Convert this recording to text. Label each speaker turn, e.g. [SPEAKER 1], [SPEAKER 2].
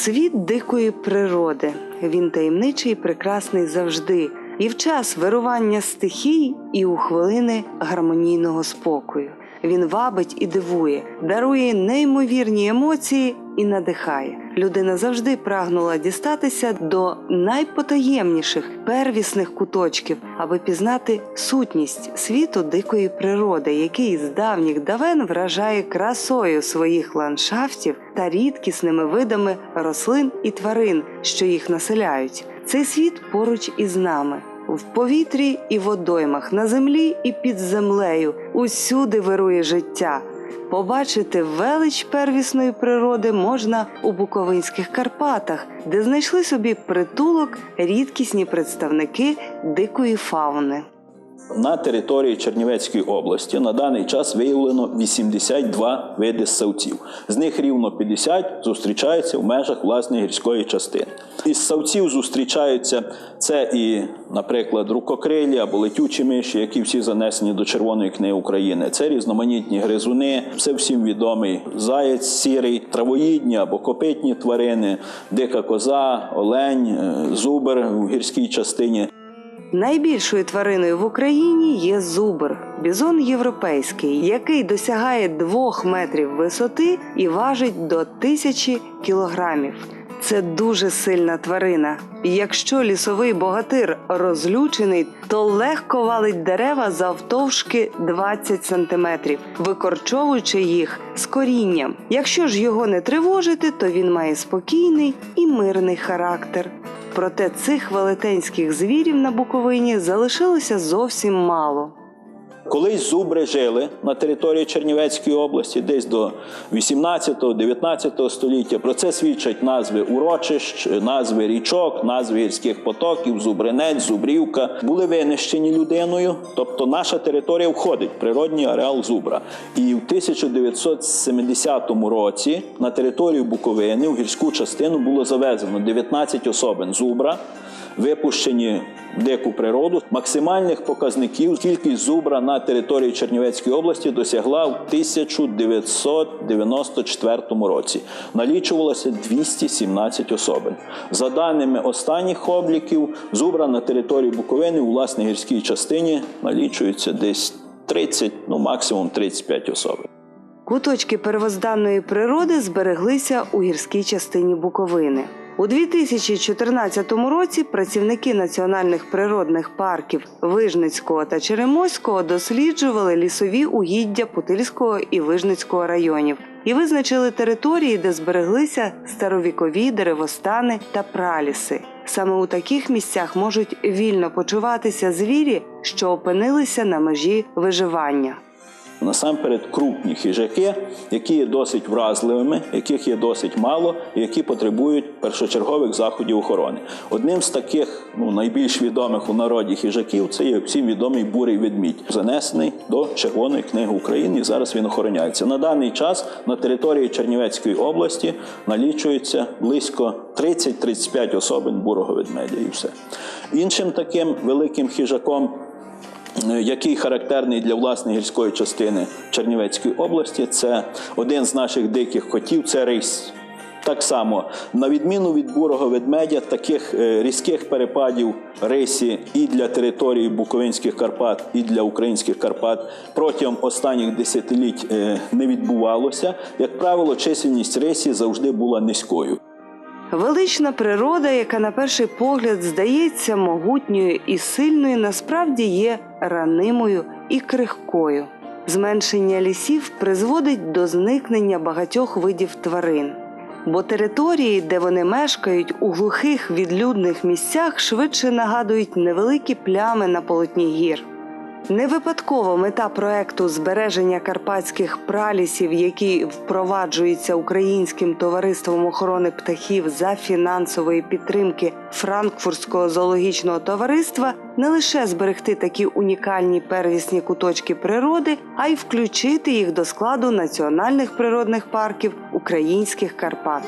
[SPEAKER 1] Світ дикої природи. Він таємничий і прекрасний завжди, і в час вирування стихій, і у хвилини гармонійного спокою. Він вабить і дивує, дарує неймовірні емоції і надихає. Людина завжди прагнула дістатися до найпотаємніших первісних куточків, аби пізнати сутність світу дикої природи, який з давніх давен вражає красою своїх ландшафтів та рідкісними видами рослин і тварин, що їх населяють. Цей світ поруч із нами. В повітрі і водоймах, на землі і під землею усюди вирує життя. Побачити велич первісної природи можна у Буковинських Карпатах, де знайшли собі притулок рідкісні представники дикої фауни.
[SPEAKER 2] На території Чернівецької області на даний час виявлено 82 види ссавців. З них рівно 50 зустрічаються в межах власної гірської частини. Із ссавців зустрічаються це і, наприклад, рукокрилі або летючі миші, які всі занесені до Червоної книги України. Це різноманітні гризуни, все всім відомий заєць сірий, травоїдні або копитні тварини, дика коза, олень, е, зубр в гірській частині.
[SPEAKER 1] Найбільшою твариною в Україні є зубр, бізон європейський, який досягає 2 метрів висоти і важить до тисячі кілограмів. Це дуже сильна тварина. Якщо лісовий богатир розлючений, то легко валить дерева завтовшки 20 сантиметрів, викорчовуючи їх з корінням. Якщо ж його не тривожити, то він має спокійний і мирний характер. Проте цих велетенських звірів на Буковині залишилося зовсім мало.
[SPEAKER 2] Колись зубри жили на території Чернівецької області десь до 18-19 століття. Про це свідчать назви урочищ, назви річок, назви гірських потоків, зубринець, зубрівка. Були винищені людиною, тобто наша територія входить в природній ареал зубра. І в 1970 році на територію Буковини в гірську частину було завезено 19 особин зубра випущені в дику природу. Максимальних показників кількість зубра на території Чернівецької області досягла в 1994 році. Налічувалося 217 особин. За даними останніх обліків, зубра на території Буковини у власній гірській частині налічується десь 30, ну максимум 35 особин.
[SPEAKER 1] Куточки первозданної природи збереглися у гірській частині Буковини. У 2014 році працівники національних природних парків Вижницького та Черемоського досліджували лісові угіддя Путильського і Вижницького районів і визначили території, де збереглися старовікові деревостани та праліси. Саме у таких місцях можуть вільно почуватися звірі, що опинилися на межі виживання.
[SPEAKER 2] Насамперед крупні хижаки, які є досить вразливими, яких є досить мало, і які потребують першочергових заходів охорони. Одним з таких ну, найбільш відомих у народі хижаків це є всім відомий бурий ведмідь, занесений до Червоної книги України. і Зараз він охороняється. На даний час на території Чернівецької області налічується близько 30-35 особин бурого ведмедя, і все. Іншим таким великим хижаком який характерний для власної гірської частини Чернівецької області, це один з наших диких котів це рись. Так само, на відміну від бурого ведмедя, таких е, різких перепадів рисі і для території Буковинських Карпат, і для українських Карпат протягом останніх десятиліть е, не відбувалося. Як правило, чисельність рисі завжди була низькою.
[SPEAKER 1] Велична природа, яка на перший погляд здається могутньою і сильною, насправді є ранимою і крихкою. Зменшення лісів призводить до зникнення багатьох видів тварин. Бо території, де вони мешкають у глухих відлюдних місцях, швидше нагадують невеликі плями на полотні гір. Не випадково мета проекту збереження карпатських пралісів, який впроваджується Українським товариством охорони птахів за фінансової підтримки Франкфуртського зоологічного товариства, не лише зберегти такі унікальні первісні куточки природи, а й включити їх до складу національних природних парків українських Карпат.